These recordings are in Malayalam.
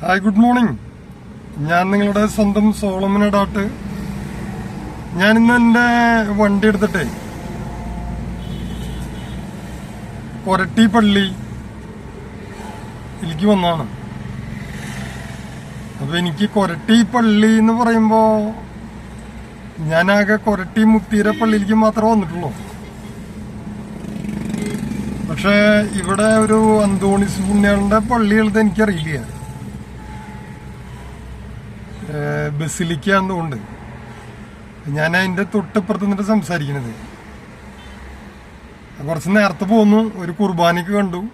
ഹായ് ഗുഡ് മോർണിംഗ് ഞാൻ നിങ്ങളുടെ സ്വന്തം സോളമിന ഡോട്ട് ഞാനിന്ന് എന്റെ വണ്ടി എടുത്തിട്ടേ. കൊരട്ടി പള്ളി വന്നാണ് വന്നതാണ്. അപ്പൊ എനിക്ക് കൊരട്ടി പള്ളി എന്ന് പറയുമ്പോ ഞാനാകെ കൊരട്ടി മുത്തീര പള്ളിയിലേക്ക് മാത്രമേ വന്നിട്ടുള്ളൂ. പക്ഷേ ഇവിടെ ഒരു അന്തോണിസ് പുണ്യാളിന്റെ പള്ളികളത് എനിക്കറിയില്ല. ബസിലിക്ക എന്നുകൊണ്ട് ഞാൻ അതിന്റെ തൊട്ടിപ്പുറത്ത് നിന്നിട്ട് സംസാരിക്കണത്. കുറച്ച് നേരത്തെ പോന്നു. ഒരു കുർബാനയ്ക്ക് കണ്ടു.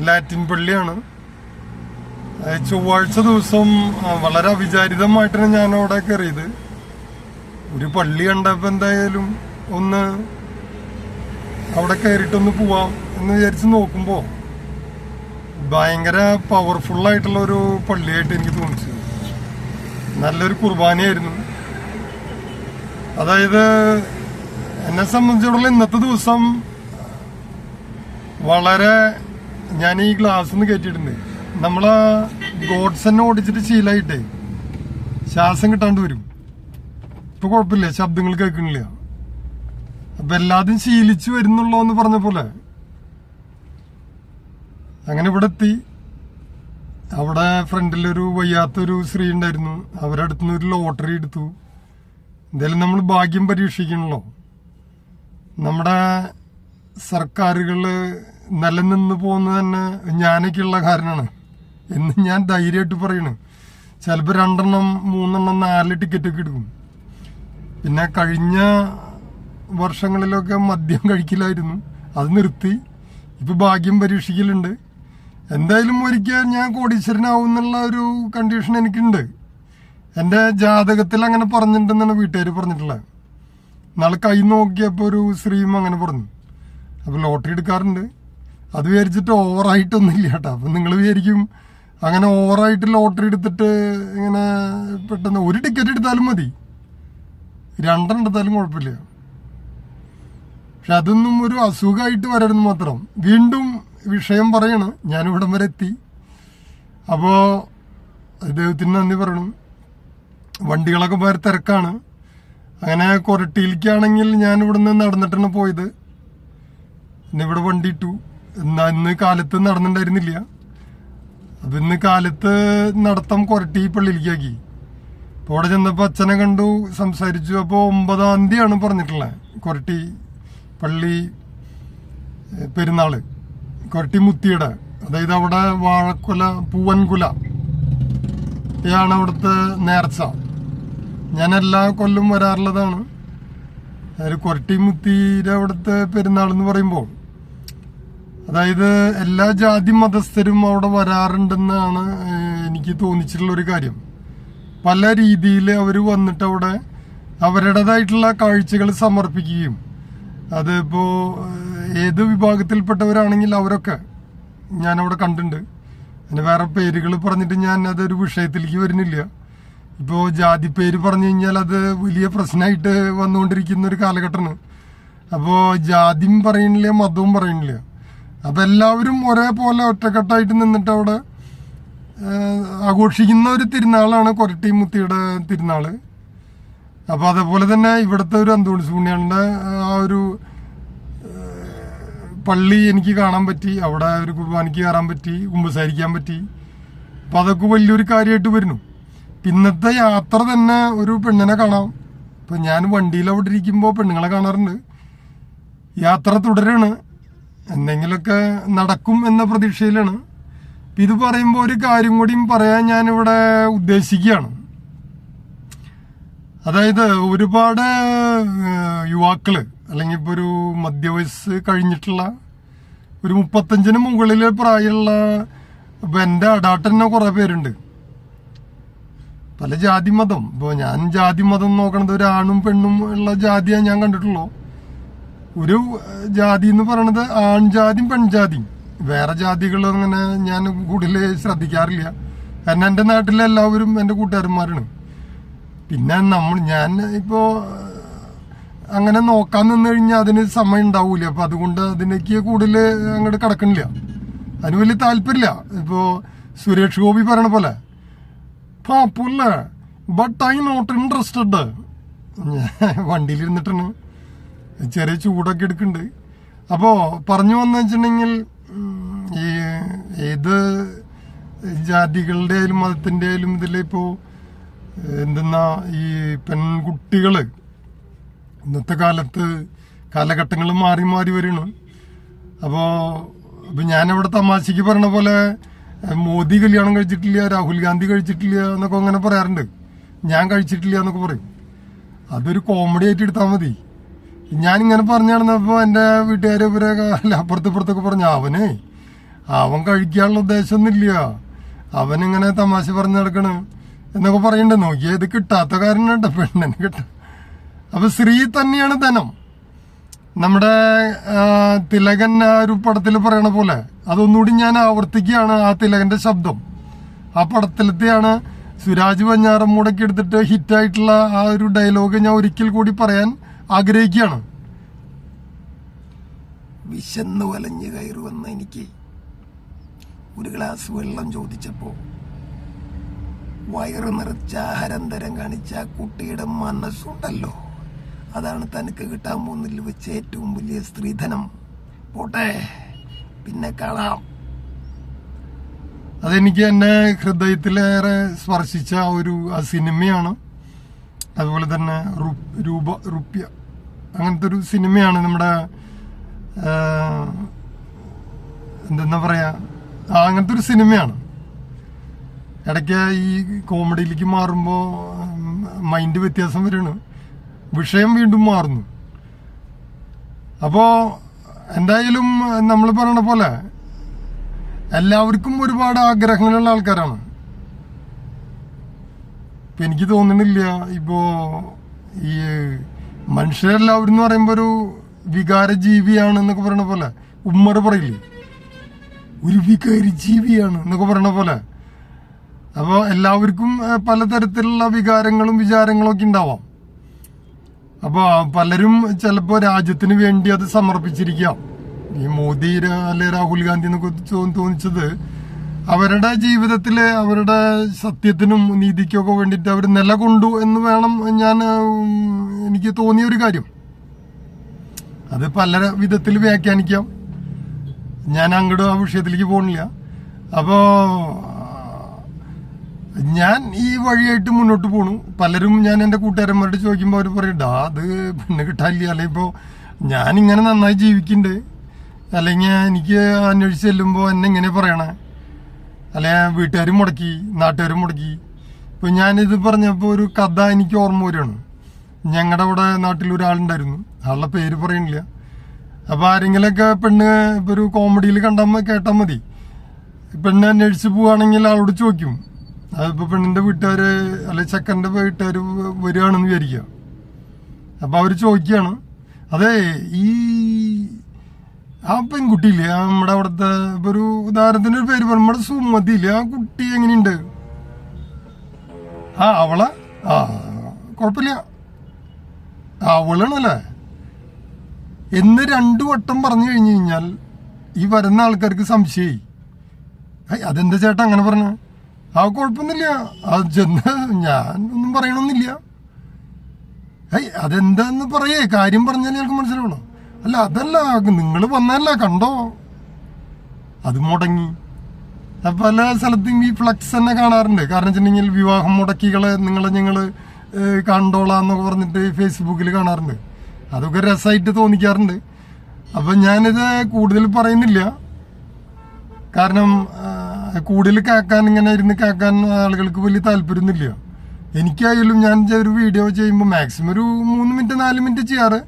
ലാറ്റിൻ പള്ളിയാണ്. ചൊവ്വാഴ്ച ദിവസം വളരെ അവിചാരിതമായിട്ടാണ് ഞാൻ അവിടെ കയറിയത്. ഒരു പള്ളി കണ്ടപ്പോൾ എന്തായാലും ഒന്ന് അവിടെ കയറിയിട്ടൊന്ന് പോവാം എന്ന് വിചാരിച്ച് നോക്കുമ്പോൾ ഭയങ്കര പവർഫുള്ളായിട്ടുള്ള ഒരു പള്ളിയായിട്ട് എനിക്ക് തോന്നിച്ചു. നല്ലൊരു കുർബാനയായിരുന്നു. അതായത് എന്നെ സംബന്ധിച്ചിടത്തോളം ഇന്നത്തെ ദിവസം വളരെ ഞാൻ ഈ ഗ്ലാസ് ഒന്ന് കയറ്റിയിട്ടുണ്ട്. നമ്മളെ ഗോഡ്സന്നെ ഓടിച്ചിട്ട് ശീലമായിട്ടേ ശ്വാസം കിട്ടാണ്ട് വരും. ഇപ്പൊ കുഴപ്പമില്ല ശബ്ദങ്ങൾ കേൾക്കണില്ല അപ്പൊ എല്ലാതും ശീലിച്ചു വരുന്നുള്ളൂ എന്ന് പറഞ്ഞ പോലെ. അങ്ങനെ ഇവിടെ എത്തി. അവിടെ ഫ്രണ്ടിലൊരു വയ്യാത്തൊരു സ്ത്രീ ഉണ്ടായിരുന്നു. അവരുടെ അടുത്ത് നിന്ന് ഒരു ലോട്ടറി എടുത്തു. എന്തായാലും നമ്മൾ ഭാഗ്യം പരീക്ഷിക്കണല്ലോ. നമ്മുടെ സർക്കാരുകൾ നിലനിന്ന് പോകുന്നത് തന്നെ ഞാനൊക്കെയുള്ള കാരണമാണ്. എന്ന് ഞാൻ ധൈര്യമായിട്ട് പറയണ്. ചിലപ്പോൾ രണ്ടെണ്ണം മൂന്നെണ്ണം നാല് ടിക്കറ്റൊക്കെ എടുക്കും. പിന്നെ കഴിഞ്ഞ വർഷങ്ങളിലൊക്കെ മദ്യം കഴിക്കലായിരുന്നു. അത് നിർത്തി. ഇപ്പൊ ഭാഗ്യം പരീക്ഷിക്കലുണ്ട്. എന്തായാലും ഒരിക്കൽ ഞാൻ കോടീശ്വരനാവും എന്നുള്ള ഒരു കണ്ടീഷൻ എനിക്കുണ്ട്. എന്റെ ജാതകത്തിൽ അങ്ങനെ പറഞ്ഞിട്ടുണ്ടെന്നാണ് വീട്ടുകാർ പറഞ്ഞിട്ടുള്ളത്. നാളെ കൈ നോക്കിയപ്പോൾ ഒരു സ്ത്രീയും അങ്ങനെ പറഞ്ഞു. അപ്പോൾ ലോട്ടറി എടുക്കാറുണ്ട്. അത് വിചാരിച്ചിട്ട് ഓവറായിട്ടൊന്നുമില്ല കേട്ടോ. അപ്പം നിങ്ങൾ വിചാരിക്കും അങ്ങനെ ഓവറായിട്ട് ലോട്ടറി എടുത്തിട്ട് ഇങ്ങനെ പെട്ടെന്ന് ഒരു ടിക്കറ്റ് എടുത്താലും മതി. രണ്ടെണ്ണം എടുത്താലും കുഴപ്പമില്ല. പക്ഷെ അതൊന്നും ഒരു അസുഖമായിട്ട് വരരുത് മാത്രം. വീണ്ടും വിഷയം പറയണം. ഇവിടം വരെ എത്തി. അപ്പോൾ ദൈവത്തിന് നന്ദി പറയണം. വണ്ടികളൊക്കെ വേറെ തിരക്കാണ്. അങ്ങനെ കൊരട്ടിയിലേക്കാണെങ്കിൽ ഞാൻ ഇവിടെ നിന്ന് നടന്നിട്ടാണ് പോയത്. പിന്നെ ഇവിടെ വണ്ടി ഇട്ടു. എന്നാ ഇന്ന് കാലത്ത് നടന്നിട്ടുണ്ടായിരുന്നില്ല. അപ്പം ഇന്ന് കാലത്ത് നടത്തം കൊരട്ടി പള്ളിയിലേക്കാക്കി. അപ്പോൾ അവിടെ ചെന്നപ്പോൾ അച്ഛനെ കണ്ടു സംസാരിച്ചു. അപ്പോൾ ഒമ്പതാം തീയതിയാണ് പറഞ്ഞിട്ടുള്ളത് കൊരട്ടി പള്ളി ഏഹ്, പെരുന്നാൾ കൊരട്ടി മുത്തിയുടെ അതായത് അവിടെ വാഴക്കുല പൂവൻകുല ഇതാണ് അവിടുത്തെ നേർച്ച. ഞാൻ എല്ലാ കൊല്ലും വരാറുള്ളതാണ്. അതായത് കൊരട്ടിമുത്തിയുടെ അവിടുത്തെ പെരുന്നാൾ എന്ന് പറയുമ്പോൾ അതായത് എല്ലാ ജാതി മതസ്ഥരും അവിടെ വരാറുണ്ടെന്നാണ് എനിക്ക് തോന്നിച്ചിട്ടുള്ള ഒരു കാര്യം. പല രീതിയിൽ അവർ വന്നിട്ട് അവിടെ അവരുടേതായിട്ടുള്ള കാഴ്ചകൾ സമർപ്പിക്കുകയും അതിപ്പോ ഏഹ്, ഏത് വിഭാഗത്തിൽപ്പെട്ടവരാണെങ്കിൽ അവരൊക്കെ ഞാൻ അവിടെ കണ്ടിട്ടുണ്ട്. അതിന് വേറെ പേരുകൾ പറഞ്ഞിട്ട് ഞാൻ അതൊരു വിഷയത്തിലേക്ക് വരുന്നില്ല. ഇപ്പോൾ ജാതി പേര് പറഞ്ഞു കഴിഞ്ഞാൽ അത് വലിയ പ്രശ്നമായിട്ട് വന്നുകൊണ്ടിരിക്കുന്ന ഒരു കാലഘട്ടമാണ്. അപ്പോൾ ജാതിയും പറയണില്ല മതവും പറയണില്ല അപ്പം എല്ലാവരും ഒരേപോലെ ഒറ്റക്കെട്ടായിട്ട് നിന്നിട്ട് അവിടെ ആഘോഷിക്കുന്ന ഒരു തിരുനാളാണ് കൊരട്ടി മുത്തിയുടെ തിരുനാൾ അപ്പോൾ അതേപോലെ തന്നെ ഇവിടുത്തെ ഒരു അന്തോണിസ് പുണ്യാളിന്റെ ആ ഒരു പള്ളി എനിക്ക് കാണാൻ പറ്റി അവിടെ ഒരു കുർബാനയ്ക്ക് കയറാൻ പറ്റി കുമ്പസാരിക്കാൻ പറ്റി. അപ്പൊ അതൊക്കെ വലിയൊരു കാര്യമായിട്ട് വരുന്നു. പിന്നത്തെ യാത്ര തന്നെ ഒരു പെണ്ണിനെ കാണാം. ഇപ്പൊ ഞാൻ വണ്ടിയിൽ അവിടെ ഇരിക്കുമ്പോൾ പെണ്ണുങ്ങളെ കാണാറുണ്ട്. യാത്ര തുടരാണ്. എന്തെങ്കിലുമൊക്കെ നടക്കും എന്ന പ്രതീക്ഷയിലാണ്. ഇത് പറയുമ്പോൾ ഒരു കാര്യം കൂടിയും പറയാൻ ഞാനിവിടെ ഉദ്ദേശിക്കുകയാണ്. അതായത് ഒരുപാട് യുവാക്കൾ അല്ലെങ്കിൽ ഇപ്പൊ ഒരു മധ്യവയസ്സ് കഴിഞ്ഞിട്ടുള്ള ഒരു മുപ്പത്തഞ്ചിന് മുകളിൽ പ്രായമുള്ള ഇപ്പൊ എന്റെ അടാട്ടന്നെ കുറേ പേരുണ്ട്. പല ജാതി മതം. ഇപ്പൊ ഞാൻ ജാതി മതം നോക്കണത് ഒരു ആണും പെണ്ണും ഉള്ള ജാതിയാണ് ഞാൻ കണ്ടിട്ടുള്ളൂ. ഒരു ജാതി എന്ന് പറയണത് ആൺജാതിയും പെൺജാതിയും വേറെ ജാതികൾ അങ്ങനെ ഞാൻ കൂടുതൽ ശ്രദ്ധിക്കാറില്ല. കാരണം എന്റെ നാട്ടിലെല്ലാവരും എന്റെ കൂട്ടുകാരന്മാരാണ്. പിന്നെ നമ്മൾ ഞാൻ ഇപ്പോ ഏഹ്, അങ്ങനെ നോക്കാൻ നിന്ന് കഴിഞ്ഞാൽ അതിന് സമയം ഉണ്ടാവൂല. അപ്പൊ അതുകൊണ്ട് അതിനേക്ക് കൂടുതൽ അങ്ങോട്ട് കിടക്കണില്ല. അതിന് വലിയ താല്പര്യമില്ല. ഇപ്പോ സുരേഷ് ഗോപി പറയണ പോലെ പാപ്പല്ല ബട്ട് ഐ നോട്ട് ഇൻട്രസ്റ്റഡ് വണ്ടിയിലിരുന്നിട്ടാണ് ചെറിയ ചൂടൊക്കെ എടുക്കുന്നുണ്ട് അപ്പോ പറഞ്ഞു വന്നു വെച്ചിട്ടുണ്ടെങ്കിൽ ഈ ഏത് ജാതികളുടെ ആയാലും മതത്തിന്റെ ആയാലും ഇതിലിപ്പോ എന്തെന്നാ ഈ പെൺകുട്ടികൾ ഇന്നത്തെ കാലത്ത് കാലഘട്ടങ്ങൾ മാറി മാറി വരണം അപ്പോ അപ്പം ഞാനിവിടെ തമാശക്ക് പറഞ്ഞ പോലെ മോദി കല്യാണം കഴിച്ചിട്ടില്ല രാഹുൽ ഗാന്ധി കഴിച്ചിട്ടില്ല എന്നൊക്കെ അങ്ങനെ പറയാറുണ്ട്. ഞാൻ കഴിച്ചിട്ടില്ല എന്നൊക്കെ പറയും. അതൊരു കോമഡി ആയിട്ട് എടുത്താൽ മതി. ഞാനിങ്ങനെ പറഞ്ഞു എന്റെ ഇവരൊക്കെ അല്ല അപ്പുറത്ത് ഇപ്പുറത്തൊക്കെ പറഞ്ഞു അവന് അവൻ കഴിക്കാനുള്ള ഉദ്ദേശമൊന്നുമില്ല. അവനിങ്ങനെ തമാശ പറഞ്ഞു നടക്കണ് എന്നൊക്കെ പറയണ്ടേ. നോക്കിയാൽ ഇത് കിട്ടാത്ത കാരണം പെണ്ണിന് കിട്ട അപ്പൊ സ്ത്രീ തന്നെയാണ് ധനം. നമ്മുടെ തിലകൻ ആ ഒരു പടത്തിൽ പറയണ പോലെ അതൊന്നുകൂടി ഞാൻ ആവർത്തിക്കുകയാണ് ആ തിലകന്റെ ശബ്ദം. ആ പടത്തിലത്തെയാണ് സുരാജ് വഞ്ഞാറമ്മൂടൊക്കെ എടുത്തിട്ട് ഹിറ്റായിട്ടുള്ള ആ ഒരു ഡയലോഗ് ഞാൻ ഒരിക്കൽ കൂടി പറയാൻ ആഗ്രഹിക്കുകയാണ്. വിശന്ന് വലഞ്ഞു കയറുവന്ന എനിക്ക് ഒരു ഗ്ലാസ് വെള്ളം ചോദിച്ചപ്പോ വയറ് നിറച്ച ആഹാരം തരം കാണിച്ച കുട്ടിയുടെ മനസ്സുണ്ടല്ലോ. അതാണ് തനിക്ക് കിട്ടാൻ പോകുന്നതിൽ വെച്ച് ഏറ്റവും വലിയ സ്ത്രീധനം. പോട്ടെ പിന്നെ കാണാം. അതെനിക്ക് എന്നെ ഹൃദയത്തിലേറെ സ്പർശിച്ച ഒരു ആ സിനിമയാണ്. അതുപോലെ തന്നെ രൂപ റുപ്യ. അങ്ങനത്തെ ഒരു സിനിമയാണ് നമ്മുടെ എന്തെന്നാ പറയാ ആ, അങ്ങനത്തെ ഒരു സിനിമയാണ്. ഇടയ്ക്ക് ഈ കോമഡിയിലേക്ക് മാറുമ്പോൾ മൈൻഡ് വ്യത്യാസം വരികയാണ്. വിഷയം വീണ്ടും മാറുന്നു. അപ്പോ എന്തായാലും നമ്മൾ പറയണ പോലെ എല്ലാവർക്കും ഒരുപാട് ആഗ്രഹങ്ങളുള്ള ആൾക്കാരാണ്. ഇപ്പൊ എനിക്ക് തോന്നുന്നില്ല ഇപ്പോ ഈ മനുഷ്യരെല്ലാവരും എന്ന് പറയുമ്പോ ഒരു വികാര ജീവിയാണ് എന്നൊക്കെ പറയണ പോലെ ഉമ്മർ പറയില്ലേ? ഒരു വികാര ജീവിയാണ് എന്നൊക്കെ പറയണ പോലെ. അപ്പോൾ എല്ലാവർക്കും പലതരത്തിലുള്ള വികാരങ്ങളും വിചാരങ്ങളും ഒക്കെ ഉണ്ടാവാം. അപ്പൊ പലരും ചിലപ്പോ രാജ്യത്തിന് വേണ്ടി അത് സമർപ്പിച്ചിരിക്കാം. ഈ മോദി അല്ലെ രാഹുൽ ഗാന്ധി എന്നൊക്കെ തോന്നിച്ചത് അവരുടെ ജീവിതത്തിലെ അവരുടെ സത്യത്തിനും നീതിക്കൊക്കെ വേണ്ടിയിട്ട് അവർ നിലകൊണ്ടു എന്ന് വേണം ഞാൻ എനിക്ക് തോന്നിയ ഒരു കാര്യം. അത് പല വിധത്തിൽ വ്യാഖ്യാനിക്കാം. ഞാൻ അങ്ങോട്ട് ആ വിഷയത്തിലേക്ക് പോകണില്ല അപ്പോ ഞാൻ ഈ വഴിയായിട്ട് മുന്നോട്ട് പോണു. പലരും ഞാൻ എന്റെ കൂട്ടുകാരന്മാരോട് ചോദിക്കുമ്പോൾ അവർ പറയും ഡാ അത് പെണ്ണ് കിട്ടാനില്ല. അല്ലെ ഇപ്പോ ഞാൻ ഇങ്ങനെ നന്നായി ജീവിക്കുന്നുണ്ട് അല്ലെങ്കിൽ എനിക്ക് അന്വേഷിച്ച് ചെല്ലുമ്പോൾ എന്നെ ഇങ്ങനെ പറയണേ? അല്ലെ വീട്ടുകാരും മുടക്കി നാട്ടുകാരും മുടക്കി. ഇപ്പൊ ഞാനിത് പറഞ്ഞപ്പോൾ ഒരു കഥ എനിക്ക് ഓർമ്മ വരികയാണ് ഞങ്ങളുടെ അവിടെ നാട്ടിൽ ഒരാളുണ്ടായിരുന്നു. ആളുടെ പേര് പറയണില്ല. അപ്പൊ ആരെങ്കിലൊക്കെ പെണ്ണ് ഇപ്പൊ ഒരു കോമഡിയിൽ കണ്ടാൽ കേട്ടാൽ മതി. പെണ്ണ് അന്വേഷിച്ച് പോവാണെങ്കിൽ ആളോട് ചോദിക്കും അതിപ്പോ പെണ്ണിന്റെ വീട്ടുകാര് അല്ലെ ചെക്കന്റെ വീട്ടുകാര് വരികയാണെന്ന് വിചാരിക്കുക. അപ്പൊ അവർ ചോദിക്കുകയാണ് അതെ ഈ ആ പെൺകുട്ടിയില്ലേ നമ്മുടെ അവിടുത്തെ ഇപ്പൊ ഒരു ഉദാഹരണത്തിന് ഒരു പേര് നമ്മുടെ സുമതിയില്ലേ ആ കുട്ടി എങ്ങനെയുണ്ട്? ആ അവളെ ആ കുഴപ്പമില്ല അവളാണല്ലേ. എന്ന് രണ്ടു വട്ടം പറഞ്ഞു കഴിഞ്ഞു കഴിഞ്ഞാൽ ഈ വരുന്ന ആൾക്കാർക്ക് സംശയമായി. അതെന്താ ചേട്ടാ അങ്ങനെ പറഞ്ഞ? ആ കുഴപ്പമൊന്നുമില്ല. അത് ചെന്ന് ഞാൻ ഒന്നും പറയണമെന്നില്ല ഏയ് അതെന്താന്ന് പറയേ? കാര്യം പറഞ്ഞാൽ ഞങ്ങൾക്ക് മനസ്സിലാവണം അല്ല അതല്ല നിങ്ങൾ വന്നല്ല കണ്ടോ? അത് മുടങ്ങി. പല സ്ഥലത്തും ഈ ഫ്ലക്സ് തന്നെ കാണാറുണ്ട്. കാരണം വെച്ചിട്ടുണ്ടെങ്കിൽ വിവാഹം മുടക്കികളെ നിങ്ങളെ ഞങ്ങൾ കണ്ടോളാന്നൊക്കെ പറഞ്ഞിട്ട് ഫേസ്ബുക്കിൽ കാണാറുണ്ട്. അതൊക്കെ രസമായിട്ട് തോന്നിക്കാറുണ്ട്. അപ്പം ഞാനിത് കൂടുതൽ പറയുന്നില്ല. കാരണം കൂടുതൽ കേൾക്കാൻ ഇങ്ങനെ ഇരുന്ന് കേൾക്കാൻ ആളുകൾക്ക് വലിയ താല്പര്യമൊന്നുമില്ല എനിക്കായാലും ഞാൻ ഒരു വീഡിയോ ചെയ്യുമ്പോൾ മാക്സിമം ഒരു മൂന്ന് മിനിറ്റ് നാല് മിനിറ്റ് ചെയ്യാറ്.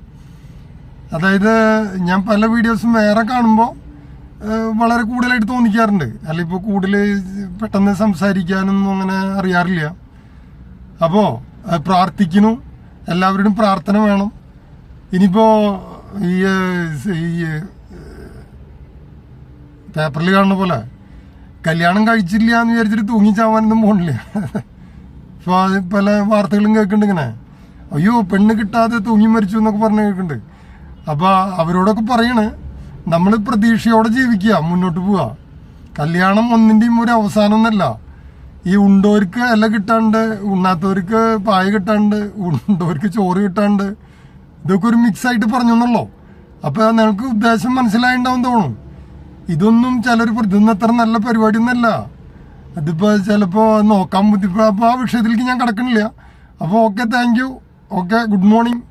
അതായത് ഞാൻ പല വീഡിയോസും വേറെ കാണുമ്പോൾ വളരെ കൂടുതലായിട്ട് തോന്നിക്കാറുണ്ട്. അല്ല ഇപ്പോൾ കൂടുതൽ പെട്ടെന്ന് സംസാരിക്കാനൊന്നും അങ്ങനെ അറിയാറില്ല. അപ്പോൾ പ്രാർത്ഥിക്കുന്നു. എല്ലാവരുടെയും പ്രാർത്ഥന വേണം. ഇനിയിപ്പോൾ ഈ പേപ്പറിൽ കാണുന്ന പോലെ കല്യാണം കഴിച്ചില്ല എന്ന് വിചാരിച്ചിട്ട് തൂങ്ങിച്ചാവാനൊന്നും പോണില്ല. ഇപ്പൊ പല വാർത്തകളും കേൾക്കുന്നുണ്ട് ഇങ്ങനെ. അയ്യോ പെണ്ണ് കിട്ടാതെ തൂങ്ങി മരിച്ചു എന്നൊക്കെ പറഞ്ഞ് കേൾക്കുന്നുണ്ട് അപ്പൊ അവരോടൊക്കെ പറയണ് നമ്മൾ പ്രതീക്ഷയോടെ ജീവിക്കുക മുന്നോട്ട് പോവാ കല്യാണം ഒന്നിന്റെയും ഒരു അവസാനം എന്നല്ല ഈ ഉണ്ടോർക്ക് ഇല കിട്ടാണ്ട് ഉണ്ണാത്തവർക്ക് പായ കിട്ടാണ്ട് ഉണ്ടോർക്ക് ചോറ് കിട്ടാണ്ട് ഇതൊക്കെ ഒരു മിക്സ് ആയിട്ട് പറഞ്ഞു എന്നല്ലോ അപ്പൊ നിങ്ങൾക്ക് ഉദ്ദേശം മനസ്സിലായിണ്ടാവും തോന്നും ഇതൊന്നും ചിലർ ഇതൊന്നും അത്ര നല്ല പരിപാടി ഒന്നല്ല അതിപ്പോ ചിലപ്പോ നോക്കാൻ ബുദ്ധിപ്പോ അപ്പൊ ആ വിഷയത്തിലേക്ക് ഞാൻ കിടക്കണില്ല. അപ്പൊ okay thank you okay good morning